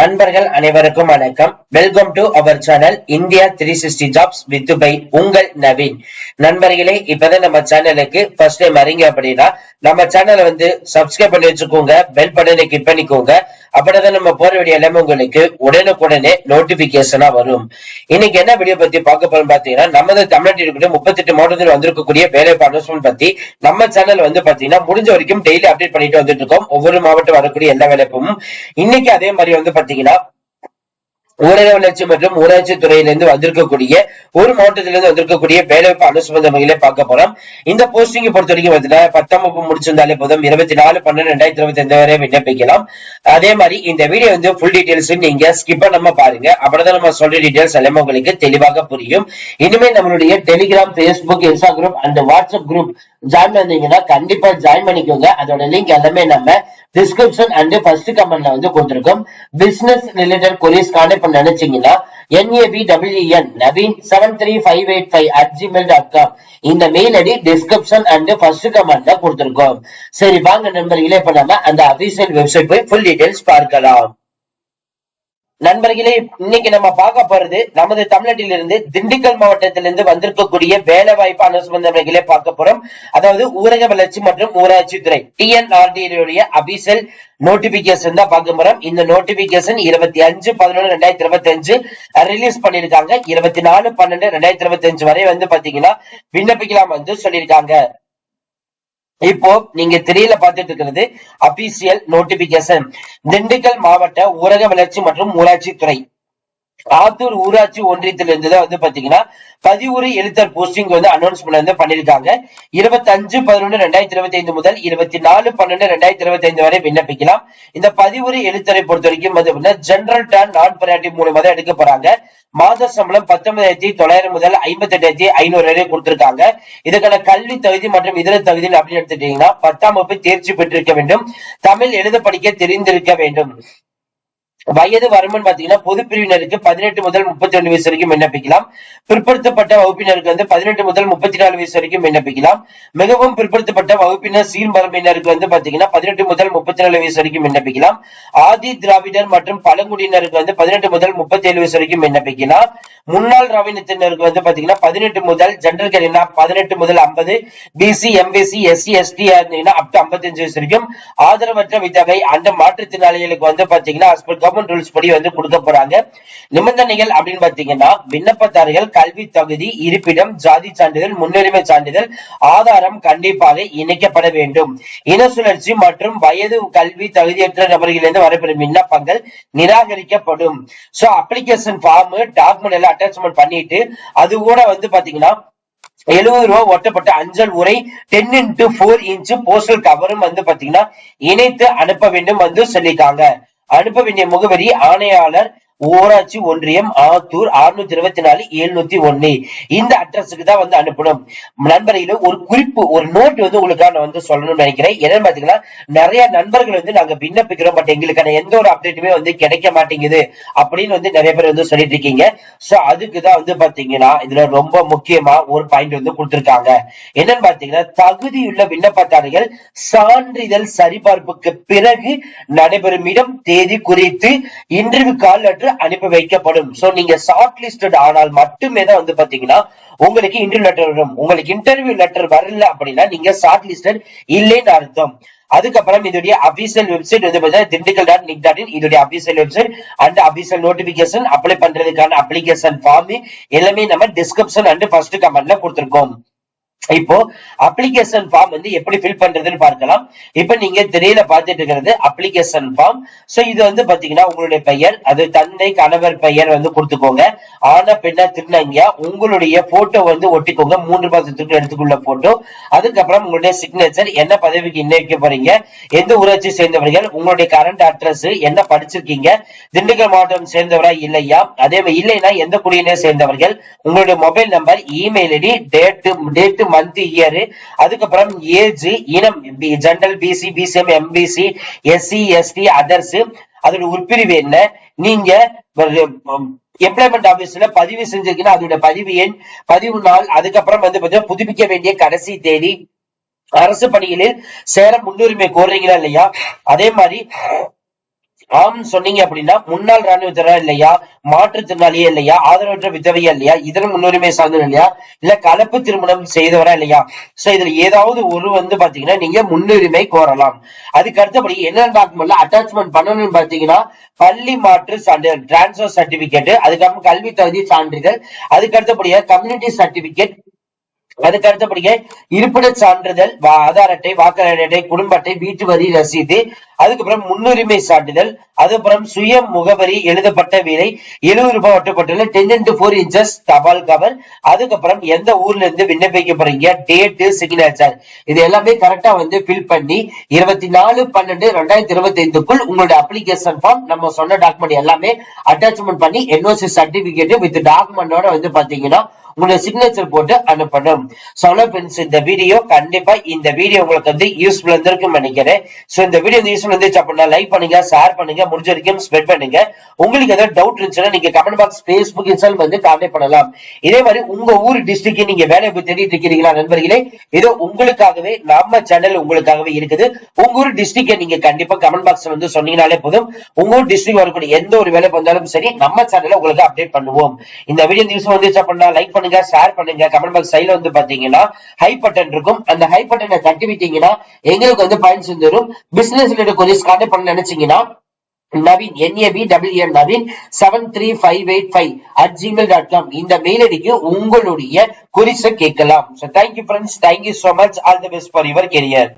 நண்பர்கள் அனைவருக்கும் வணக்கம். Welcome to our channel India three sixty jobs with by உங்கள் நவீன். நண்பர்களே இப்பதான் நம்ம சேனலுக்கு ஃபர்ஸ்ட் டைம் வரீங்க அப்படின்னா நம்ம சேனலை வந்து சப்ஸ்கிரைப் பண்ணி வச்சுக்கோங்க பெல் பட்டனை கிளிக் பண்ணிக்கோங்க. அப்படிதான் நம்ம போற வீடியோ எல்லாமே உங்களுக்கு உடனுக்குடனே நோட்டிபிகேஷனா வரும். இன்னைக்கு என்ன வீடியோ பத்தி பார்க்க போறோம் பாத்தீங்கன்னா நமது தமிழ்நாட்டில் இருக்கக்கூடிய முப்பத்தெட்டு மாவட்டத்தில் வந்திருக்கக்கூடிய வேலை அனௌன்ஸ்மெண்ட் பத்தி நம்ம சேனல் வந்து பாத்தீங்கன்னா முடிஞ்ச வரைக்கும் டெய்லி அப்டேட் பண்ணிட்டு வந்துட்டு இருக்கோம். ஒவ்வொரு மாவட்டம் வரக்கூடிய எல்லா வேலைப்பும் இன்னைக்கு அதே மாதிரி வந்து பாத்தீங்கன்னா ஊரக வளர்ச்சி மற்றும் ஊராட்சி துறையிலிருந்து வந்திருக்கக்கூடிய ஒரு மாவட்டத்திலிருந்து வந்திருக்கக்கூடிய வேலைவாய்ப்பு அனுசம்பந்த வகையில பார்க்க போறோம். இந்த போஸ்டிங்கை பொறுத்த வரைக்கும் பார்த்தீங்கன்னா பத்தாம் வகுப்பு முடிச்சிருந்தாலே போதும். இருபத்தி நாலு பன்னெண்டு ரெண்டாயிரத்தி இருபத்தி ஐந்து வரை விண்ணப்பிக்கலாம். அதே மாதிரி இந்த வீடியோ வந்து ஃபுல் டீடைல்ஸ் நீங்க ஸ்கிப் பண்ணாம பாருங்க. அப்படிதான் நம்ம சொல்ற டீடைல்ஸ் எல்லாமே உங்களுக்கு தெளிவாக புரியும். இனிமே நம்மளுடைய Telegram Facebook Instagram group and WhatsApp group join பண்ணீங்கன்னா கண்டிப்பா ஜாயின் பண்ணிக்கோங்க. அதோட லிங்க் எல்லாமே நம்ம டிஸ்கிரிப்ஷன் அண்ட் ஃபர்ஸ்ட் கமெண்ட்ல வந்து கொடுத்துருக்கோம். பிசினஸ் ரிலேட்டட் கொரிஸ் கான்டெக்ட் பண்ண நினைச்சீங்கன்னா N A B W N Naveen seven three five eight five at Gmail dot com இந்த mail ID description and first கமெண்ட்ல கொடுத்துருக்கோம். சரி வாங்க நண்பர்களே இப்ப நம்ம அந்த அபிஷியல் வெப்சைட் போய் ஃபுல் டீடைல்ஸ் பார்க்கலாம். நண்பர்களே இன்னைக்கு நம்ம பார்க்க போறது நமது தமிழ்நாட்டிலிருந்து திண்டுக்கல் மாவட்டத்திலிருந்து வந்திருக்கக்கூடிய வேலை வாய்ப்பு அனுசம்பந்தங்களை பார்க்க போறோம். அதாவது ஊரக வளர்ச்சி மற்றும் ஊராட்சி துறை டிஎன்ஆர்டியுடைய அபிஷியல் நோட்டிபிகேஷன் தான் பார்க்க போறோம். இந்த நோட்டிபிகேஷன் இருபத்தி அஞ்சு பதினொன்று ரெண்டாயிரத்தி இருபத்தி அஞ்சு ரிலீஸ் பண்ணிருக்காங்க இருபத்தி நாலு பன்னெண்டு ரெண்டாயிரத்தி இருபத்தி அஞ்சு வரை வந்து பாத்தீங்கன்னா விண்ணப்பிக்கலாம் வந்து சொல்லியிருக்காங்க. இப்போ நீங்க திரையில பார்த்துட்டு இருக்கிறது அபிஷியல் நோட்டிபிகேஷன் திண்டுக்கல் மாவட்ட ஊரக வளர்ச்சி மற்றும் ஊராட்சி துறை. ஆத்தூர் ஊராட்சி ஒன்றியத்துல இருந்துதான் வந்து பாத்தீங்கன்னா பதிவுரை எழுத்தர் போஸ்டிங் வந்து அனௌன்ஸ்மெண்ட் வந்து பண்ணிருக்காங்க. இருபத்தி அஞ்சு பதினொன்று ரெண்டாயிரத்தி இருபத்தி ஐந்து முதல் இருபத்தி நாலு பன்னெண்டு ரெண்டாயிரத்தி இருபத்தி ஐந்து வரை விண்ணப்பிக்கலாம். இந்த பதிவுரை எழுத்தரை பொறுத்த வரைக்கும் வந்து ஜெனரல் டேன் நான் பரியாட்டி மூலமா தான் எடுக்க போறாங்க. மாத சம்பளம் பத்தொன்பதாயிரத்தி தொள்ளாயிரம் முதல் ஐம்பத்தி எட்டாயிரத்தி ஐநூறு வரை கொடுத்திருக்காங்க. இதுக்கான கல்வி தகுதி மற்றும் இதர தகுதி அப்படின்னு எடுத்துட்டீங்கன்னா பத்தாம் வகுப்பு தேர்ச்சி பெற்றிருக்க வேண்டும். தமிழ் எழுத படிக்க தெரிந்திருக்க வேண்டும். வயது வரம்புன்னு பாத்தீங்கன்னா பொது பிரிவினருக்கு பதினெட்டு முதல் முப்பத்தி ரெண்டு வயசு வரைக்கும் விண்ணப்பிக்கலாம். பிற்படுத்தப்பட்ட வகுப்பினருக்கு வந்து பதினெட்டு முதல் முப்பத்தி நாலு வயசு வரைக்கும் விண்ணப்பிக்கலாம். மிகவும் பிற்படுத்தப்பட்ட வகுப்பினர் சீர்மரபினருக்கு வந்து பாத்தீங்கன்னா பதினெட்டு முதல் முப்பத்தி நாலு வயசு வரைக்கும் விண்ணப்பிக்கலாம். ஆதி திராவிடர் மற்றும் பழங்குடியினருக்கு வந்து பதினெட்டு முதல் முப்பத்தி ஏழு வயசு வரைக்கும் விண்ணப்பிக்கலாம். முன்னாள் ராவினத்தினருக்கு வந்து பாத்தீங்கன்னா பதினெட்டு முதல் ஜென்ரல் கேட்டீங்கன்னா பதினெட்டு முதல் ஐம்பது பிசி எம்பிசி எஸ்சி எஸ்டி இருந்தீங்கன்னா அப் டு ஐம்பத்தஞ்சு வயசு வரைக்கும் ஆதரவற்ற விதவை அந்த மாற்றுத்திறனாளிகளுக்கு வந்து பாத்தீங்கன்னா கவர்மெண்ட் ரூல்ஸ் படி வந்து கொடுக்க போறாங்க. நிபந்தனைகள் அப்படின்னு பாத்தீங்கன்னா விண்ணப்பதாரர்கள் கல்வி தகுதி இருப்பிடம் ஜாதி சான்றிதழ் முன்னுரிமை சான்றிதழ் ஆதாரம் கண்டிப்பாக இணைக்கப்பட வேண்டும். இன சுழற்சி மற்றும் வயது கல்வி தகுதியற்ற நபர்களிலிருந்து வரப்பெறும் விண்ணப்பங்கள் நிராகரிக்கப்படும். சோ அப்ளிகேஷன் ஃபார்ம் டாக்குமெண்ட் எல்லாம் அட்டாச்மெண்ட் பண்ணிட்டு அது கூட வந்து பாத்தீங்கன்னா எழுபது ரூபாய் ஒட்டப்பட்ட அஞ்சல் உரை ten into four inch postal கவரும் வந்து பாத்தீங்கன்னா இணைத்து அனுப்ப வேண்டும் வந்து சொல்லிட்டாங்க அனுப்ப வேண்டிய முகவரி ஆணையாளர் ஊராட்சி ஒன்றியம் ஆத்தூர் அறுநூத்தி இருபத்தி நாலு எழுநூத்தி ஒன்னு. இந்த அட்ரஸுக்கு தான் வந்து அனுப்பணும். நண்பர்களே ஒரு குறிப்பு ஒரு நோட் வந்து உங்களுக்காக நான் வந்து சொல்லணும்னு நினைக்கிறேன். என்னன்னு பாத்தீங்கன்னா நிறைய நண்பர்கள் வந்து நாங்க விண்ணப்பிக்கிறோம். பட் எங்களுக்கான எந்த ஒரு அப்டேட்டுமே வந்து கிடைக்க மாட்டேங்குது அப்படின்னு வந்து நிறைய பேர் வந்து சொல்லிட்டு இருக்கீங்க. சோ அதுக்கு தான் வந்து பாத்தீங்கன்னா இதுல ரொம்ப முக்கியமா ஒரு பாயிண்ட் வந்து கொடுத்திருக்காங்க. என்னன்னு பாத்தீங்கன்னா தகுதியுள்ள விண்ணப்பதாரர்கள் சான்றிதழ் சரிபார்ப்புக்கு பிறகு நடைபெறும் இடம் தேதி குறித்து இன்டர்வியூ கால் லெட்டர் அனுப்பி வைக்கப்படும். சோ நீங்க ஷார்ட் லிஸ்டட் ஆனால் மட்டுமே தான் வந்து பாத்தீங்கன்னா உங்களுக்கு இன்டர்வியூ லெட்டர் வரும். உங்களுக்கு இன்டர்வியூ லெட்டர் வரல அப்படின்னா நீங்க ஷார்ட் லிஸ்டட் இல்லைன்னு அர்த்தம். அதுக்கப்புறம் இதோடைய அபிஷியல் வெப்சைட் வந்து பாத்தீங்கன்னா Dindigul dot nic dot in இதோடைய official website and official notification apply பண்றதுக்கான அப்ளிகேஷன் ஃபார்ம் எல்லாமே நம்ம டிஸ்கிரிப்ஷன் அண்ட் ஃபர்ஸ்ட் கமெண்ட்ல கொடுத்துருக்கோம். இப்போ அப்ளிகேஷன் ஃபார்ம் வந்து எப்படி ஃபில் பண்றதுன்னு பார்க்கலாம். இப்ப நீங்க திரையில பாத்துட்டு இருக்கிறது அப்ளிகேஷன் ஃபார்ம் சோ இது வந்து பாத்தீங்கன்னா உங்களுடைய பெயர் அது தந்தை கணவர் பெயர் வந்து கொடுத்துக்கோங்க. ஆனா பெண்ணா திருநங்கியா உங்களுடைய போட்டோ வந்து ஒட்டிக்கோங்க. மூன்று மாசத்துக்கு எடுத்துக்குள்ள போட்டோ அதுக்கப்புறம் உங்களுடைய சிக்னேச்சர் என்ன பதவிக்கு இன்னைக்க போறீங்க எந்த ஊராட்சி சேர்ந்தவர்கள் உங்களுடைய கரண்ட் அட்ரஸ் என்ன படிச்சிருக்கீங்க திண்டுக்கல் மாவட்டம் சேர்ந்தவரா இல்லையா? அதே மாதிரி இல்லைன்னா எந்த குடியினை சேர்ந்தவர்கள் உங்களுடைய mobile number email ID date date month year அதுக்கப்புறம் ஏஜ் இனம் general BC BCM MBC SC ST others அதோட உட்பிரிவு என்ன? நீங்க எம்ப்ளாய்மெண்ட் ஆபீஸ்ல பதிவு செஞ்சிருக்கீங்கன்னா அதோட பதிவு எண் பதிவு நாள் அதுக்கப்புறம் வந்து பாத்தீங்கன்னா புதுப்பிக்க வேண்டிய கடைசி தேதி அரசு பணிகளில் சேர முன்னுரிமை கோர்றீங்களா இல்லையா? அதே மாதிரி ஆம் சொன்னீங்க அப்படின்னா முன்னாள் ராணுவத்தினரா இல்லையா? மாற்றுத்திறனாளியா இல்லையா? ஆதரவற்ற விதவையா இல்லையா? இதர முன்னுரிமை சார்ந்தவர் இல்லையா? இல்ல கலப்பு திருமணம் செய்தவரா இல்லையா? சோ இதுல ஏதாவது ஒரு வந்து பாத்தீங்கன்னா நீங்க முன்னுரிமை கோரலாம். அதுக்கு அடுத்தபடி என்ன டாக்குமெண்ட்ல அட்டாச்மெண்ட் பண்ணணும்னு பாத்தீங்கன்னா பள்ளி மாற்று சான்றிதழ் டிரான்ஸ்பர் சர்டிபிகேட் அதுக்கப்புறம் கல்வி தகுதி சான்றிதழ் அதுக்கு அடுத்தபடியா கம்யூனிட்டி சர்டிபிகேட் அதுக்கு அடுத்தபடியே இருப்பிட சான்றிதழ் வா- ஆதார் அட்டை வாக்காளர் அட்டை குடும்ப அட்டை வீட்டு வரி ரசீது அதுக்கப்புறம் முன்னுரிமை சான்றிதழ் அதுக்கப்புறம் சுய முகவரி எழுதப்பட்ட விலை எழுபது ரூபாய் ஒட்டப்பட்டுள்ள டென் இன்டு ஃபோர் இன்ச்சஸ் தபால் கவர் அதுக்கப்புறம் எந்த ஊர்ல இருந்து விண்ணப்பிக்க போறீங்க டேட்டு சிக்னேச்சர் இது எல்லாமே கரெக்டா வந்து ஃபில் பண்ணி இருபத்தி நாலு பன்னெண்டு ரெண்டாயிரத்தி இருபத்தி ஐந்துக்குள் உங்களோட அப்ளிகேஷன் ஃபார்ம் நம்ம சொன்ன டாக்குமெண்ட் எல்லாமே அட்டாச்மெண்ட் பண்ணி என்ஓசி சர்டிபிகேட் வித் டாக்குமெண்டோட வந்து பாத்தீங்கன்னா உங்களுடைய சிக்னேச்சர் போட்டு அனுப்பணும். சோலோ ஃப்ரெண்ட்ஸ் இந்த வீடியோ கண்டிப்பா இந்த வீடியோ உங்களுக்கு வந்து யூஸ்ஃபுல் இருந்திருக்கும் நினைக்கிறேன். சோ இந்த வீடியோ யூஸ்ஃபுல் இருந்துச்சு அப்படின்னா லைக் பண்ணுங்க ஷேர் பண்ணுங்க முடிஞ்ச வரைக்கும் ஸ்ப்ரெட் பண்ணுங்க. உங்களுக்கு ஏதாவது டவுட் இருந்துச்சுன்னா நீங்க கமெண்ட் பாக்ஸ் பேஸ்புக் இன்ஸ்டால் வந்து கான்டாக்ட் பண்ணலாம். இதே மாதிரி உங்க ஊர் டிஸ்ட்ரிக்ட் நீங்க வேலை போய் தேடிட்டு இருக்கிறீங்களா நண்பர்களே? ஏதோ உங்களுக்காகவே நம்ம சேனல் உங்களுக்காகவே இருக்குது. உங்க ஊர் டிஸ்ட்ரிக்ட் நீங்க கண்டிப்பா கமெண்ட் பாக்ஸ் வந்து சொன்னீங்கனாலே போதும். உங்க ஊர் டிஸ்ட்ரிக்ட் வரக்கூடிய எந்த ஒரு வேலை வந்தாலும் சரி நம்ம சேனல்ல உங்களுக்கு அப்டேட் பண்ணுவோம். இந்த வீடியோ நியூஸ் வந்துச்சு அப்படின்னா லைக் பண்ணுங்க ஷேர் பண்ணுங்க. கமெண்ட் பாக்ஸ் சைடுல வந்து பாத்தீங்கன்னா ஹை பட்டன் இருக்கும். அந்த ஹை பட்டனை தட்டி விட்டீங்கன்னா எங்களுக்கு வந்து பாயிண்ட்ஸ் வந்துடும் பிசினஸ் ரிலேட்டட் கொரிஸ் கான்டாக்ட் பண்ண நினைச்சீங்கன்னா Naveen N A B W N Naveen seven three five eight five at Gmail dot com இந்த மெயில் ஐடிக்கு உங்களுடைய குறிசை கேட்கலாம். Thank you friends thank you so much all the best for your career